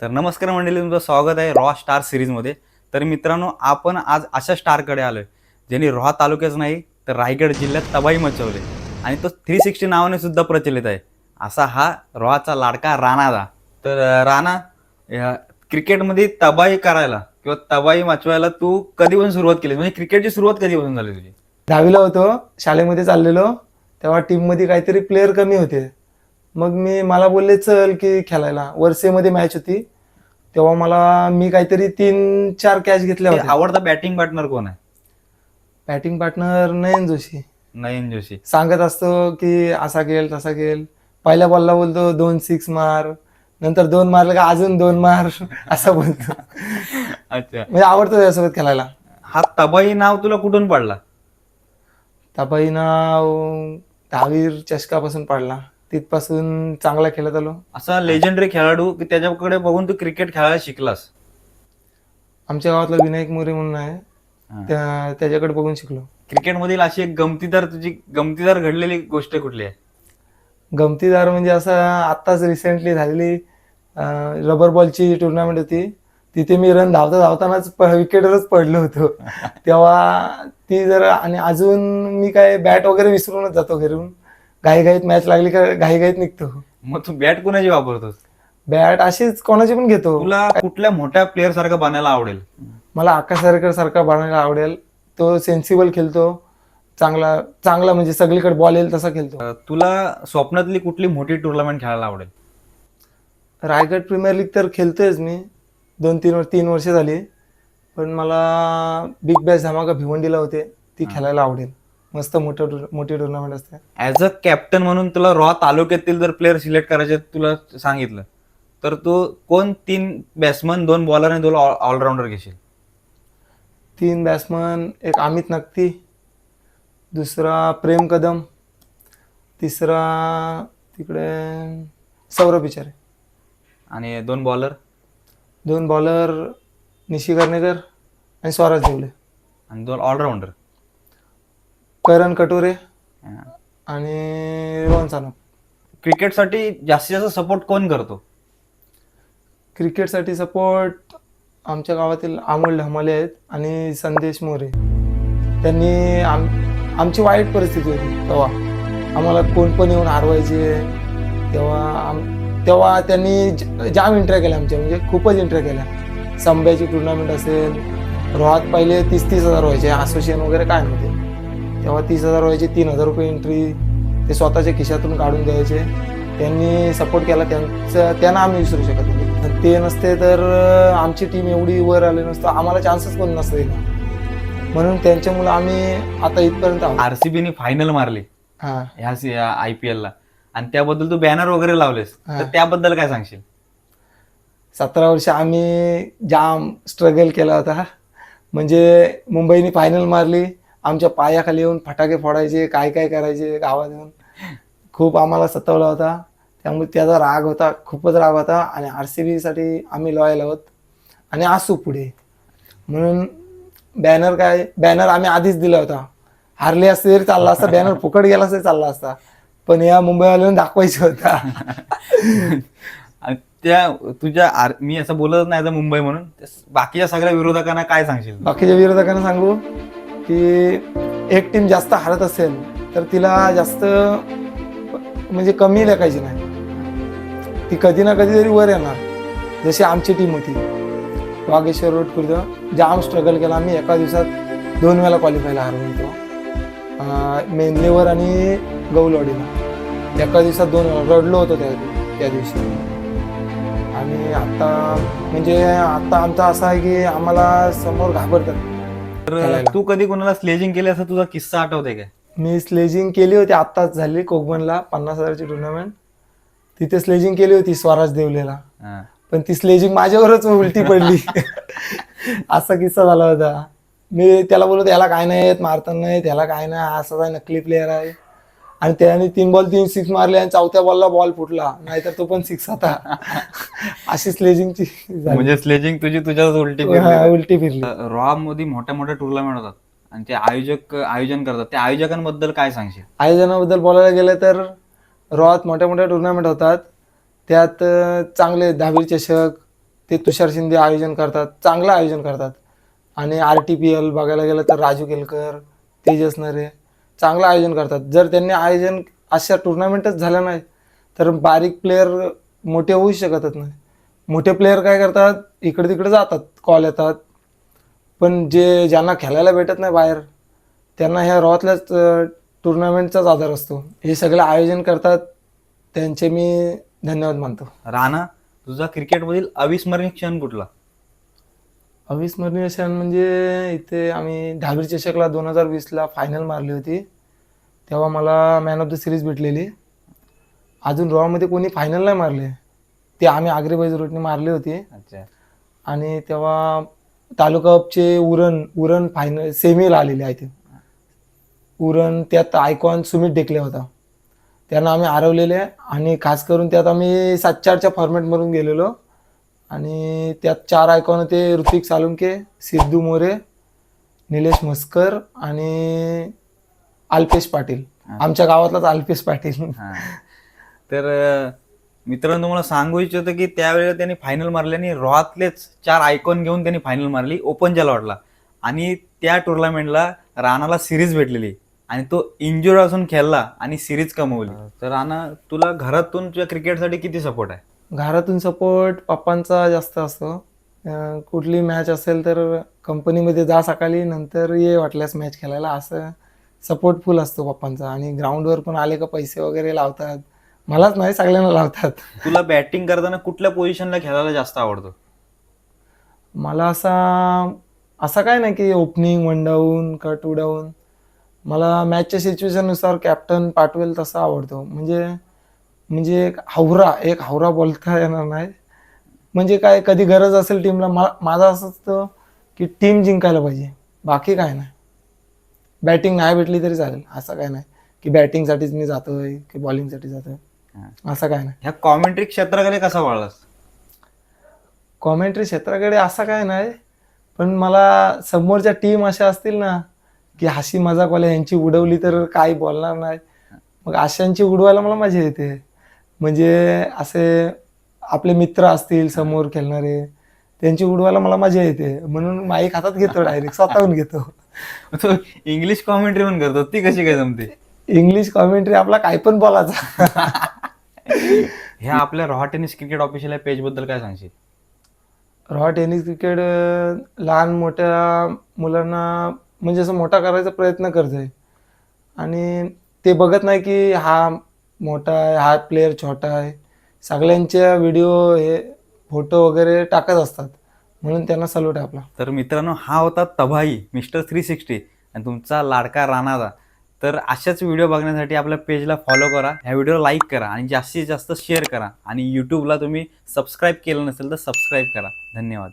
तर नमस्कार मंडळी तुमचं स्वागत आहे रॉ स्टार सिरीजमध्ये. तर मित्रांनो आपण आज अशा स्टारकडे आलो आहे ज्यांनी रॉ तालुक्याच नाही तर रायगड जिल्ह्यात तबाही मचवले. आणि तो थ्री सिक्स्टी नावाने सुद्धा प्रचलित आहे. असा हा रॉचा लाडका राणादा तर राणा क्रिकेटमध्ये तबाही करायला किंवा तबाही मचवायला तू कधीपासून सुरुवात केली म्हणजे क्रिकेटची सुरुवात कधीपासून झाली तुझी? दहावीला होतो शाळेमध्ये चाललेलो. तेव्हा टीममध्ये काहीतरी प्लेअर कमी होते. मग मी मला बोलले चल की खेळायला. वर्षेमध्ये मॅच होती. तेव्हा मला मी काहीतरी तीन चार कॅच घेतल्या होत्या. आवडता बॅटिंग पार्टनर कोण आहे? Batting partner Nayan Joshi. नयन जोशी. सांगत असतो की असा खेळ तसा खेळ. पहिल्या बॉलला बोलतो दोन सिक्स मार. नंतर दोन मारलं का अजून दोन मार. असं बोलतो. अच्छा. म्हणजे आवडतं त्याच्यासोबत खेळायला. हा तबाही नाव तुला कुठून पडला? ताबाई नाव दहावीर चषकापासून पडला. तिथपासून चांगला खेळत आलो. असा लेजंडरी खेळाडू की त्याच्याकडे बघून तू क्रिकेट खेळायला शिकलास? आमच्या गावातला विनायक मोरे म्हणून आहे. त्या त्याच्याकडे बघून शिकलो. क्रिकेटमधील अशी एक गमतीदार तुझी गमतीदार घडलेली गोष्ट कुठली आहे? गमतीदार म्हणजे असं आत्ताच रिसेंटली झालेली रबर बॉलची टुर्नामेंट होती. तिथे मी रन धावता धावतानाच विकेटवरच पडलो होतो. तेव्हा ती जर आणि अजून मी काय बॅट वगैरे विसरूनच जातो घरून. घाईघाईत मॅच लागली का घाईघाईत निघतो. मग तू बॅट कुणाची वापरतोस? बॅट अशीच कोणाची पण घेतो. तुला कुठल्या मोठ्या प्लेअर सारखं बनायला आवडेल? मला आकाश सरकर सारखा बनायला आवडेल. तो सेन्सिबल खेळतो. चांगला चांगला म्हणजे सगळीकडे बॉल येईल तसा खेळतो. अं, तुला स्वप्नातली कुठली मोठी टुर्नामेंट खेळायला आवडेल? रायगड प्रीमियर लीग तर खेळतोयच मी. दोन तीन वर तीन वर्ष झाली. पण मला बिग बॅश धमाका भिवंडीला होते. ती खेळायला आवडेल. मस्त मोठं मोठी टुर्नामेंट असते. ऍज अ कॅप्टन म्हणून तुला रॉ तालुक्यातील जर प्लेअर सिलेक्ट करायचे तुला सांगितलं तर तू कोण तीन बॅट्समन दोन बॉलर आणि दोन ऑलराऊंडर घेशील? तीन बॅट्समन एक अमित नक्ती दुसरा प्रेम कदम तिसरा तिकडे सौरभ विचारे आणि दोन बॉलर दोन बॉलर निशी कर्णेकर आणि स्वराज देवले. आणि दोन ऑलराऊंडर करण कटोरे आणि रोहन सानप. क्रिकेटसाठी जास्तीत जास्त सपोर्ट कोण करतो? क्रिकेटसाठी सपोर्ट आमच्या गावातील अमोल ढमाले आहेत आणि संदेश मोरे. त्यांनी आम आमची वाईट परिस्थिती होती तेव्हा. आम्हाला कोण पण येऊन हरवायचे तेव्हा आम तेव्हा त्यांनी ज- जाम एंट्र्या केल्या आमच्या म्हणजे खूपच एंट्र्या केल्या. संब्याची टुर्नामेंट असेल रोहात पहिले तीस तीस हजार व्हायचे असोसिएशन वगैरे काय नव्हते. तेव्हा तीस हजार व्हायचे तीन हजार रुपये एंट्री ते स्वतःच्या खिशातून काढून द्यायचे. त्यांनी सपोर्ट केला. त्यांचं त्यांना आम्ही विसरू शकत नाही. ते नसते तर आमची टीम एवढी वर आली नसतं. आम्हाला चान्सच कोण नसतं. म्हणून त्यांच्यामुळे आम्ही आता इथपर्यंत आहोत. आरसीबीने फायनल मारली. हा. ह्या आय पी एल ला. आणि त्याबद्दल तू बॅनर वगैरे लावलेस. तर त्याबद्दल काय सांगशील? सतरा वर्ष आम्ही जाम स्ट्रगल केला होता. म्हणजे मुंबईने फायनल मारली. आमच्या पायाखाली येऊन फटाके फोडायचे काय काय करायचे गावात येऊन. खूप आम्हाला सतावला होता. त्यामुळे त्याचा राग होता खूपच राग होता. आणि आर सी बीसाठी आम्ही लॉयल आहोत. आणि असू पुढे. म्हणून बॅनर काय बॅनर आम्ही आधीच दिला होता. हारले असते तरी चालला असता बॅनर फुकट गेला तरी चालला असता. पण या मुंबईवाल्यानं दाखवायचा होता. त्या तुझ्या आर- मी असं बोलत नाही मुंबई म्हणून. बाकीच्या सगळ्या विरोधकांना काय सांगशील? बाकीच्या विरोधकांना सांगू? की एक टीम जास्त हारत असेल तर तिला जास्त म्हणजे कमी लेखायची नाही. ती कधी ना कधी तरी वर येणार. जशी आमची टीम होती. वागेश्वर रोड खुर्द जाम स्ट्रगल केला आम्ही. एका दिवसात दोन वेळा क्वालिफायला हरवून होतो. मेनलेवर आणि गौलवाडीला. एका दिवसात दोन वेळा रडलो होतो त्या त्या दिवशी. आणि आत्ता म्हणजे आत्ता आमचा असा आहे की आम्हाला समोर घाबरतात. तर. तू कधी कोणाला स्लेजिंग केली असं तुझा किस्सा आठवते काय? मी स्लेजिंग केली होती आत्ताच झाली कोकबनला पन्नास हजारची टुर्नामेंट तिथे स्लेजिंग केली होती स्वराज देवलेला. पण ती स्लेजिंग माझ्यावरच उलटी पडली. असा किस्सा झाला होता. मी त्याला बोलतो याला काय नाही येत मारताना नाही त्याला काय नाही हा असाच आहे नकली प्लेअर आहे. आणि त्याने तीन बॉल तीन सिक्स मारले आणि चौथ्या बॉलला बॉल फुटला. नाहीतर तो पण सिक्स होता. अशी स्लेजिंगची. म्हणजे स्लेजिंग तुझी तुझ्याच उलटी उलटी फिरली. रॉ मध्ये मोठ्या मोठ्या टुर्नामेंट होतात आणि ते आयोजक आयोजन करतात. त्या आयोजकांबद्दल काय सांगशील? आयोजनाबद्दल बोलायला गेलं तर रॉत मोठ्या मोठ्या टुर्नामेंट होतात त्यात चांगले दहावीर चषक ते तुषार शिंदे आयोजन करतात. चांगलं आयोजन करतात. आणि आर टी पी एल बघायला गेलं तर राजू केलकर तेजस नरे. चांगलं आयोजन करतात. जर त्यांनी आयोजन अशा टुर्नामेंटच झाल्या नाही तर बारीक प्लेयर मोठे होऊ शकतच नाही. मोठे प्लेयर काय करतात? इकडे तिकडे जातात कॉल येतात. पण जे ज्यांना खेळायला भेटत नाही बाहेर त्यांना ह्या रॉतल्याच टुर्नामेंटचाच आधार असतो. हे सगळं आयोजन करतात. त्यांचे मी धन्यवाद मानतो. राणा तुझा क्रिकेटमधील अविस्मरणीय क्षण कुठला? अविस्मरणीय क्षण म्हणजे इथे आम्ही ढाबीर चषकला दोन हजार वीसला फायनल मारली होती. तेव्हा मला मॅन ऑफ द सिरीज भेटलेली. अजून रॉमध्ये कोणी फायनल नाही मारले. ते आम्ही आग्रे बाईज रोडने मारली होती. अच्छा. आणि तेव्हा तालुका अपचे उरण उरण फायनल सेमीला आलेले आहे ते. उरण त्यात आयकॉन सुमित डेकले होता. त्यांना आम्ही हरवलेले आणि खास करून त्यात आम्ही सात चारच्या फॉर्मॅटमधून गेलेलो. आणि त्यात चार आयकॉन होते ऋतिक सालुंके सिद्धू मोरे निलेश मस्कर आणि अल्पेश पाटील. आमच्या गावातलाच अल्पेश पाटील. हा. तर मित्रांनो तुम्हाला सांगू इच्छितो की त्यावेळेला त्यांनी फायनल मारली आणि रॉतलेच चार आयकॉन घेऊन त्यांनी फायनल मारली ओपनच्या लॉटला आणि त्या टुर्नामेंटला राणाला सिरीज भेटलेली. आणि तो इंजुर असून खेळला आणि सिरीज कमवली. तर राणा तुला घरातून तुझ्या क्रिकेटसाठी किती सपोर्ट आहे? घरातून सपोर्ट पप्पांचा जास्त असतो. कुठली मॅच असेल तर कंपनीमध्ये जा सकाळी नंतर ये वाटल्यास मॅच खेळायला. असं सपोर्ट फुल असतो पप्पांचा. आणि ग्राउंडवर पण आले का पैसे वगैरे लावतात. मलाच नाही सगळ्यांना लावतात. तुला बॅटिंग करताना कुठल्या पोझिशनला खेळायला जास्त आवडतं? मला असा असं काय नाही की opening one down cut down मला मॅचच्या सिच्युएशननुसार कॅप्टन पाठवेल तसा आवडतो. म्हणजे म्हणजे एक हावरा एक हावरा बोलता येणार नाही. म्हणजे काय कधी गरज असेल टीमला मा माझं असं असतं की टीम जिंकायला पाहिजे. बाकी काय नाही. बॅटिंग नाही भेटली तरी चालेल. असं काय नाही की बॅटिंगसाठीच मी जातोय की बॉलिंगसाठी जातोय. असं काय नाही. ह्या कॉमेंट्री क्षेत्राकडे कसा वाढलास कॉमेंट्री क्षेत्राकडे असं काय नाही पण मला समोरच्या टीम अशा असतील ना की हसी मजाकवाल्या यांची उडवली तर काही बोलणार नाही. मग अशांची उडवायला मला मजा येते. म्हणजे असे आपले मित्र असतील समोर खेळणारे त्यांची उडवायला मला मजा येते. म्हणून माईक हातात घेतो डायरेक्ट स्वतःहून घेतो. तो इंग्लिश कॉमेंट्री पण करतो. ती कशी काय जमते? इंग्लिश कॉमेंट्री आपला काय पण बोलायचा. ह्या आपल्या रॉ टेनिस क्रिकेट ऑफिशियल पेजबद्दल काय सांगशील? रॉ टेनिस क्रिकेट लहान मोठ्या मुलांना म्हणजे असं मोठा करायचा प्रयत्न करतोय. आणि ते बघत नाही की हा मोठा आहे हा प्लेअर छोटा आहे. सगळ्यांच्या व्हिडिओ हे फोटो वगैरे टाकत असतात. म्हणून त्यांना सल्यूट आहे आपला. तर मित्रांनो हा होता तबाई मिस्टर थ्री सिक्स्टी आणि तुमचा लाडका राणादा तर अशाच व्हिडिओ बघण्यासाठी आपल्या पेजला फॉलो करा. ह्या व्हिडिओ लाईक करा आणि जास्तीत जास्त शेअर करा. आणि यूट्यूबला तुम्ही सबस्क्राईब केलं नसेल तर सबस्क्राईब करा. धन्यवाद.